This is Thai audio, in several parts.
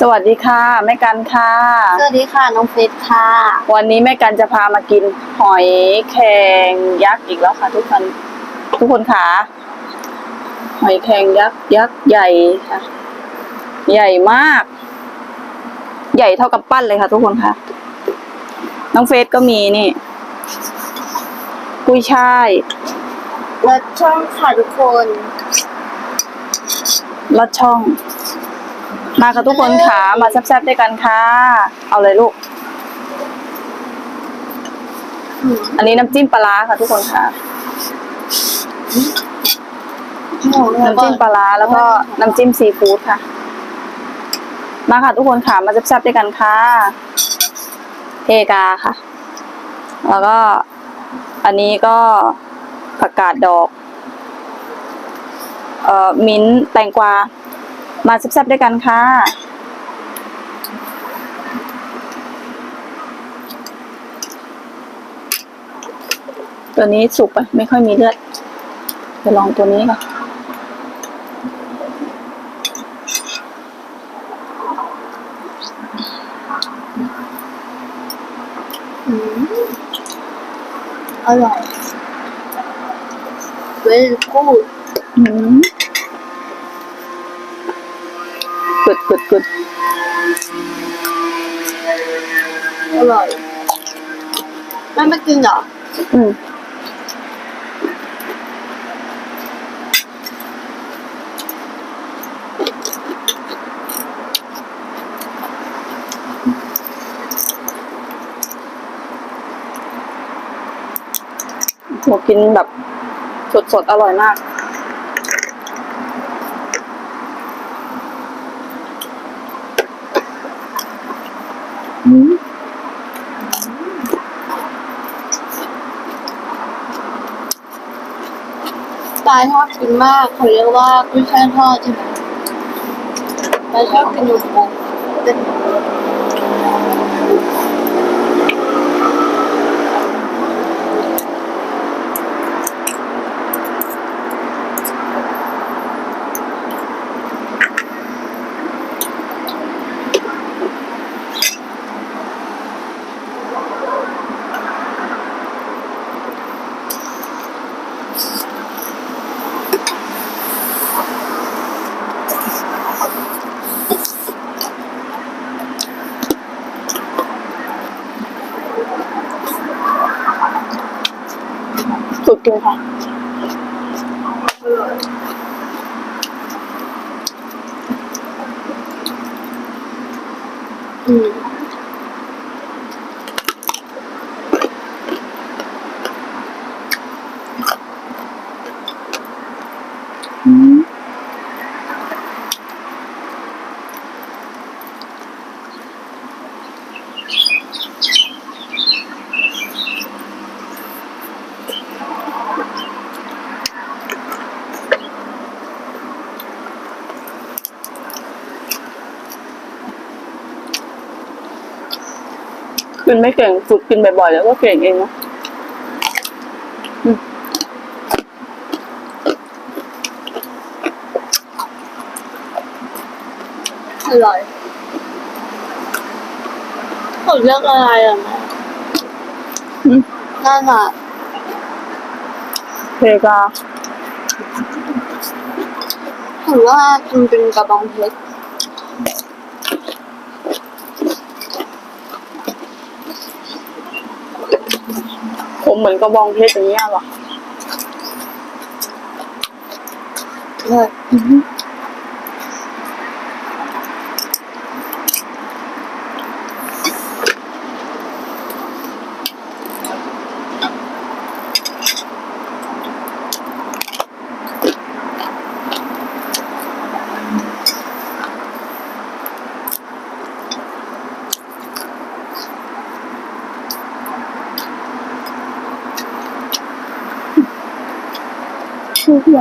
สวัสดีค่ะแม่กันค่ะ สวัสดีค่ะน้องเฟสค่ะ วันนี้แม่กันจะพามากินหอยแครงยักษ์อีกแล้วค่ะ ทุกคนทุกคนค่ะหอยแครงยักษ์ยักษ์ใหญ่ค่ะ ใหญ่มาก ใหญ่เท่ากับปั้นเลยค่ะ ทุกคนค่ะ น้องเฟสก็มีนี่กุ้ยช่ายและช่องค่ะทุกคนลอดช่อง มาค่ะทุกคนค่ะ มาแซ่บๆด้วยกันค่ะ เอาเลยลูก อันนี้น้ำจิ้มปลาค่ะทุกคนค่ะน้ำจิ้มปลาแล้วก็น้ำจิ้มซีฟู้ดค่ะ มาค่ะทุกคนค่ะ มาแซ่บๆด้วยกันค่ะเอกาค่ะ แล้วก็ อันนี้ก็ผักกาดดอก เอ่อ มิ้นแตงกวา มาแซ่บๆด้วยกันค่ะตัวนี้สุกไปไม่ค่อยมีเลือดไปลองตัวนี้ค่ะอร่อย very good อืมกึด กึดกึดอร่อยแม่ไม่กินเหรอ อืมโหกินแบบสดๆ อร่อยมาก ปลาชอบกินมากเขาเรียกว่ากุ้ยช่ายทอดใช่ไหมปลาชอบกินหมูปุก เป็นสุดจริงค่ะอืม นไม่เก่งฝึกกินบ่อยๆแล้วก็เก่งเองเนาะอร่อยเขาเรียกอะไรอะแม่อืมนั่นอะเพกาถือว่ามันเป็นกระบองเพชร มเหมือนกระบองเพชรอย่างเงี้ยหรอเลย ชื่อเพื่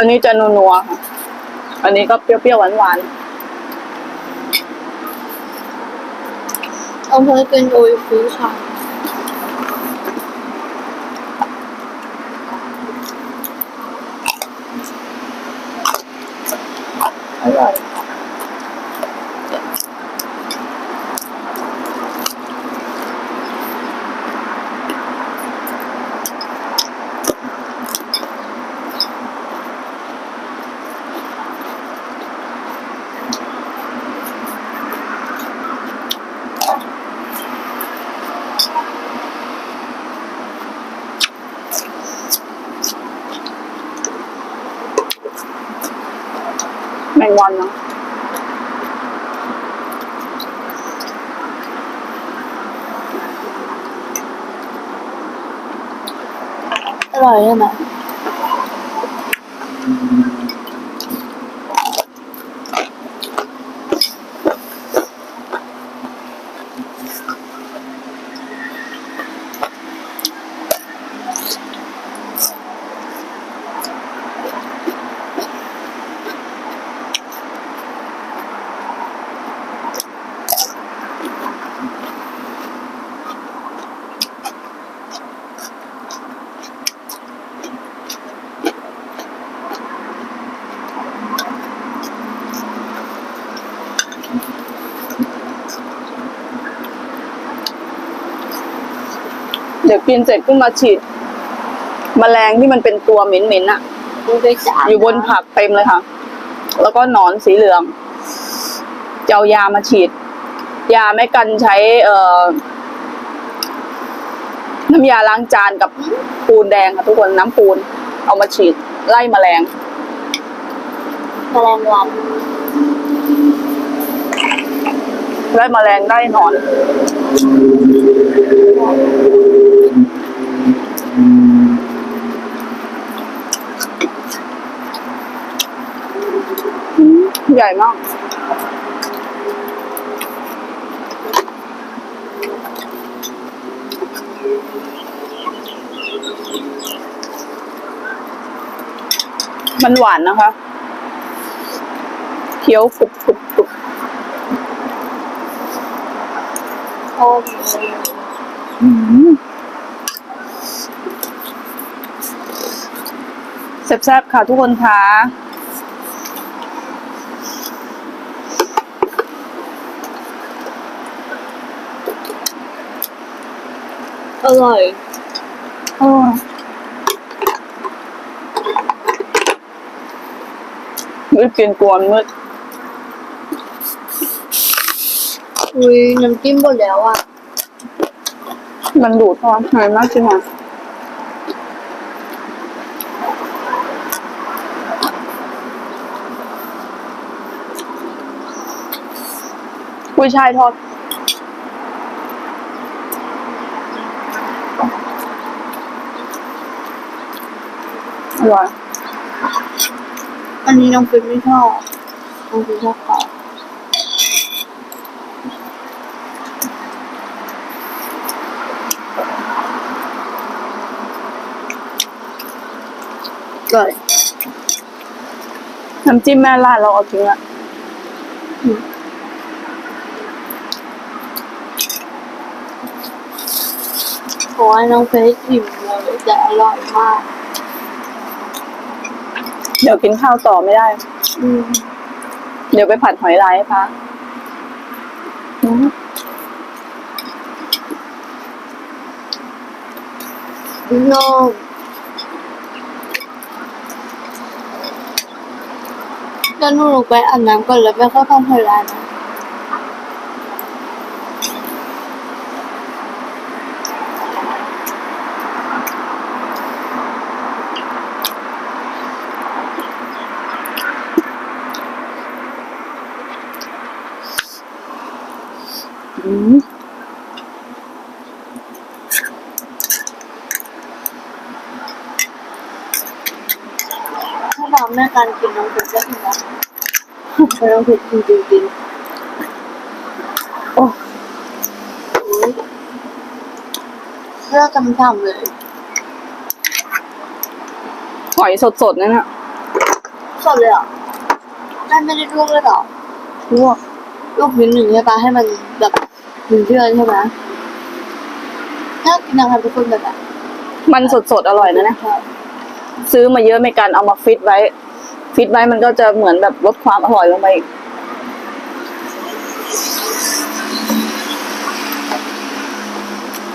อันนี้จะนัวๆค่ะ อันนี้ก็เปรี้ยวๆหวานเอาเพื่อกิน แมงวันเนาะอร่อยใช่ไหม เดี๋ยวกินเสร็จขึ้นมาฉีดแมลงที่มันเป็นตัวเหม็นๆอะดูไปจ้าอยู่บนผักเต็มเลยค่ะ แล้วก็หนอนสีเหลืองจะเอายามาฉีด ยาไม่กันใช้ เอ่อ น้ำยาล้างจานกับปูนแดงค่ะทุกคนน้ำปูน เอามาฉีดไล่แมลงแมลงวัน ไล่แมลงไล่หนอน ใหญ่มากมันหวานนะคะ เคี้ยวกรุบกรุบกรุบ โอ้ยแซ่บๆค่ะทุกคนคะอร่อยโอ้มืดกินกวนมืด อุ้ยน้ำจิ้มหมดแล้วอะ มันดูดท้องหายมากใช่ไหมกุ้ยช่ายทอดอร่อยอันนี้น้องฟิล์มไม่ชอบน้องฟิล์มชอบขอ ร่อยน้ำจิ้มแม่ราดเราเอาทิ้งละเพราะว่าน้องเฟซอิ่มเลยแต่อร่อยมาก เดี๋ยวกินข้าวต่อไม่ได้ อืมเดี๋ยวไปผัดหอยลายให้พระอืมน้อง แล้วหนูลงไปอาบน้ำก่อนแล้วไปเข้าทำพลานนะอืมถ้าเราแม่ การกินน้องฟิล์มก็ถึงแล้วแต่น้องฟิล์มจริงจริงโอ้ๆอุ๊ยเลือกจำๆเลย หอยสดๆนั่นน่ะสดเลยเหรอแม่ไม่ได้ลวกเลยเหรอลวกลวกนิดหนึ่งใช่ปะให้มันแบบถึงเดือนใช่ไหมน่ากินนะคะทุกคนแบบแบบมันสดๆอร่อยนะเนี่ยซื้อมาเยอะไม่กันเอามาฟิตไว้ ฟิตไว้มันก็จะเหมือนแบบลดความอร่อยลงไปอีก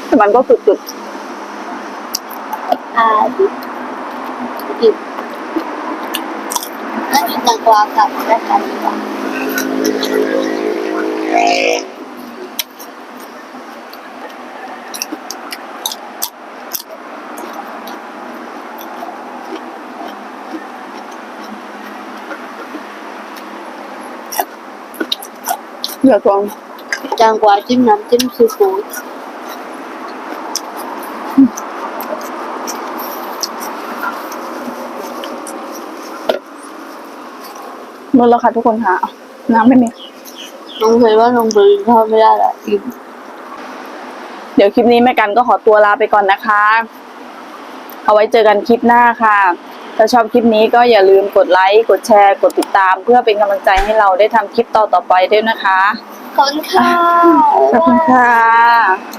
แต่มันก็กรึบอ่าดิบดิบน่ากินแตงกวากับแม่กันดีกว่า เหลือตรงแตงกวาจิ้มน้ำจิ้มซีฟู้ดมืดแล้วค่ะทุกคนค่ะอะ น้ำไม่มีน้องเคยว่าน้องเบอร์ทอดไม่ได้แหละอิ่มเดี๋ยวคลิปนี้แม่กันก็ขอตัวลาไปก่อนนะคะ เอาไว้เจอกันคลิปหน้าค่ะ ถ้าชอบคลิปนี้ก็อย่าลืมกดไลค์กดแชร์ กดติดตาม เพื่อเป็นกำลังใจให้เราได้ทำคลิปต่อๆไปด้วยนะคะขอบคุณค่ะขอบคุณค่ะ